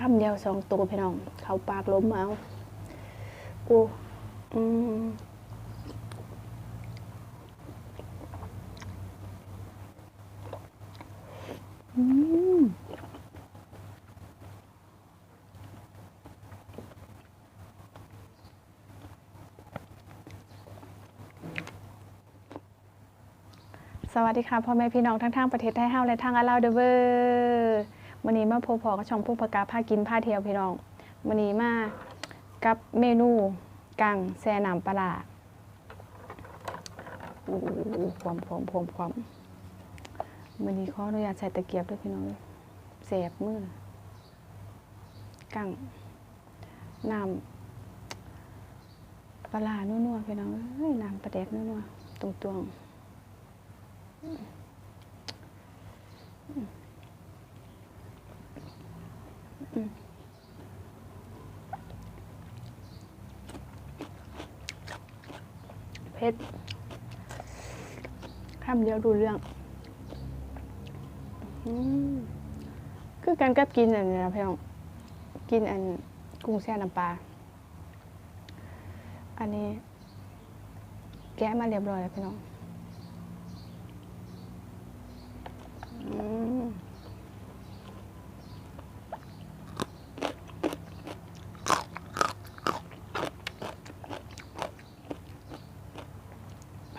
คำเดียวสองตัวพี่น้อง เขาปากล้มเอากูอืมอืมสวัสดีค่ะพ่อแม่พี่น้องทั้งทางประเทศไทยเฮาและทางอาลาวเดเวอร์ วันนี้มาพบพอกับช่องผู้ประกาศพากินพาเที่ยวพี่น้องวันนี้มากับเมนูกังแซน้ำปลาโอ้โหความความความความวันนี้ขออนุญาตใส่ตะเกียบด้วยพี่น้องแสบมือกังน้ำปลานัวๆพี่น้องเอ้ยน้ำปลาแดกนัวๆตรงๆ เพชรคำเดียวดูเรื่องคือการกับกินอันนี้นะพี่น้องกินอันกุ้งแช่น้ำปลา อันนี้แกะมาเรียบร้อยแล้วพี่น้อง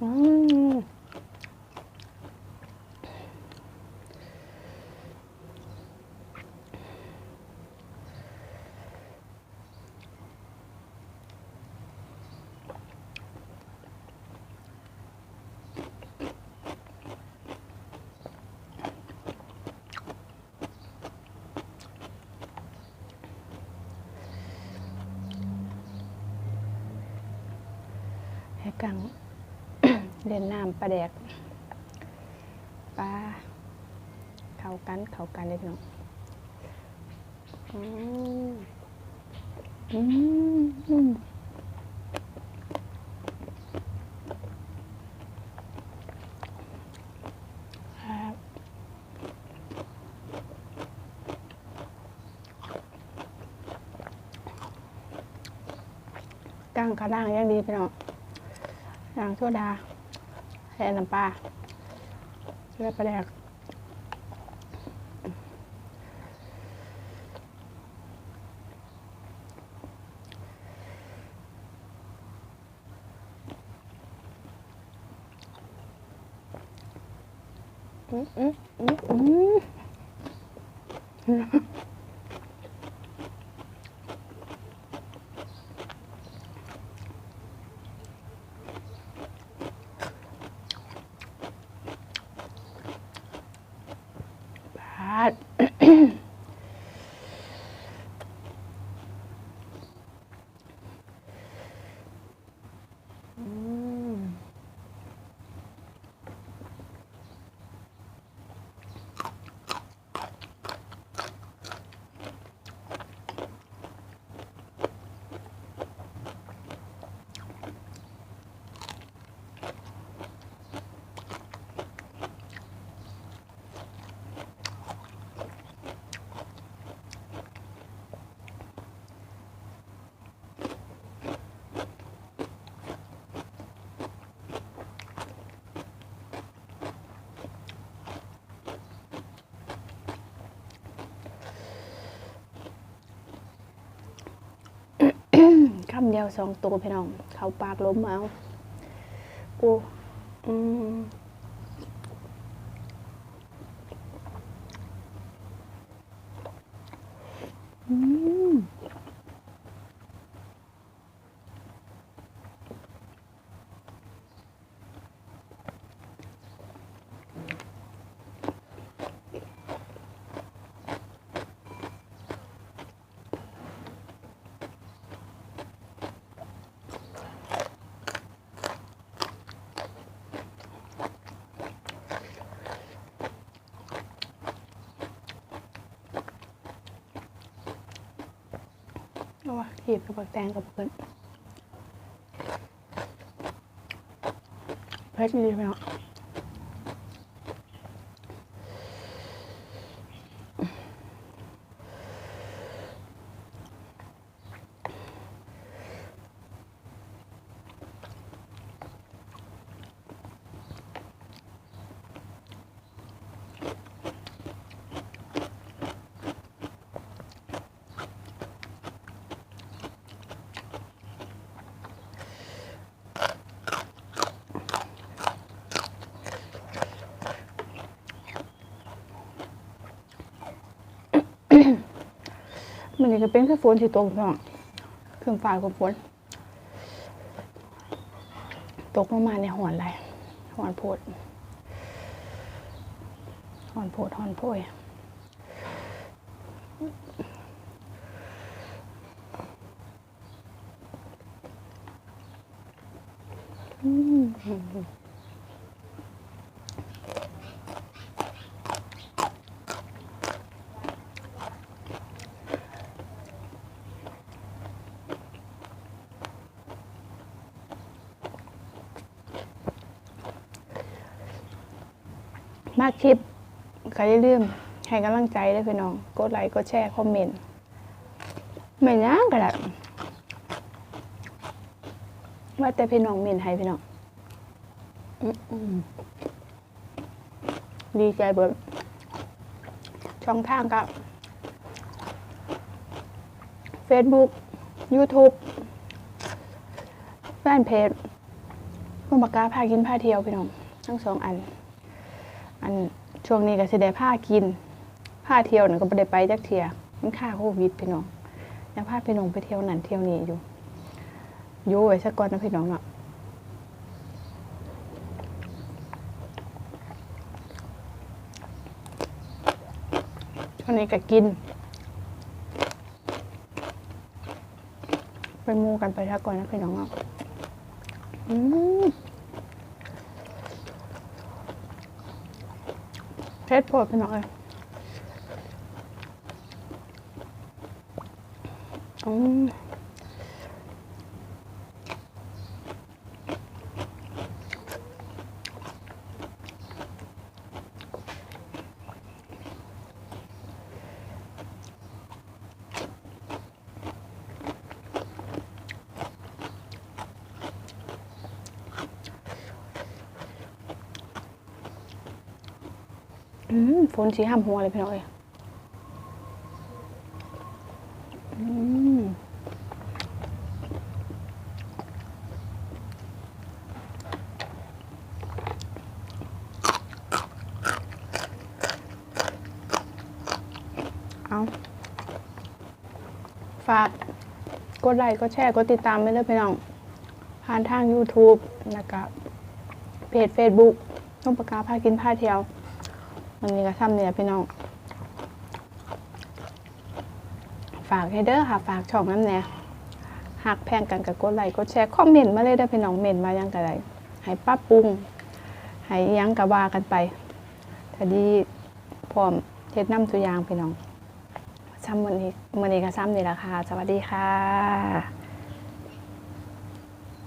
อืมให้กัง เล่นน้ำปลาแดกปลาเข้ากันเข้ากันเลยพี่น้องอืมอืมอืมกางกระด้างยังดีพี่น้องด่างโซดา แทนน้ำปลาแล้วปลาแดกอืมอืมอืมอืมบาด อืม คำเดียวสองตัวพี่น้อง เขาปากล้มเอากูอืมอืม วะขีบกับผักแตงกับเพื่อนเพชรดีไหมเนาะ มันนี่ก็เป็นแค่ฝนที่ตกเนาะเครื่องฟ้ากับฝน ตกลงมาในหอนอะไรหอนโพดหอนโพดหอนโพยอืม มาคลิปก็อย่าลืมให้กำลังใจด้วยพี่น้อง กดไลค์กดแชร์คอมเมนต์ไม่นยังก็ได้ว่าแต่พี่น้องเมนให้พี่น้องอื้อหือดีใจเบิดช่องทางก็ Facebook YouTube แฟนเพจคุณปากกาพากินพาเที่ยวพี่น้อง ทั้งสองอัน อันช่วงนี้ก็สิได้ผ้ากินผ้าเที่ยวนั่นก็บ่ได้ไปจักเที่ยมันค่าโควิดพี่น้องยังพาพี่น้องไปเที่ยวนั่นเที่ยวนี้อยู่อยู่ไว้ซะก่อนนะพี่น้องเนาะช่วงนี้ก็กินเป็นหมูกันไปซะก่อนนะพี่น้องเนาะอืม เพชรโพดไปหน่อยอืม ฝนสีห้ามหัวเลยพี่น้องเอ้ยอืมเอาฝากกดไลค์กดแชร์กดติดตามไปเลยพี่น้อง ผ่านทาง YouTube แล้วก็เพจ Facebook ต้องประกาศพากินพาเที่ยว วันนี้ก็ทำเนี่ยพี่น้อง ฝากให้เด้อค่ะ ฝากช่องน้ำเนี่ยหักแพงกันกับกดไลค์กดแชร์คอมเมนต์มาเลยเด้อพี่น้องเมนต์มายังกะไรให้ป้าปรุงให้ยังกะว่ากันไปถ้าดีพร้อมเฮ็ดน้ำตัวอย่างพี่น้องซ้ำวันนี้วันนี้ก็ซ้ำนี่แหละค่ะ สวัสดีค่ะ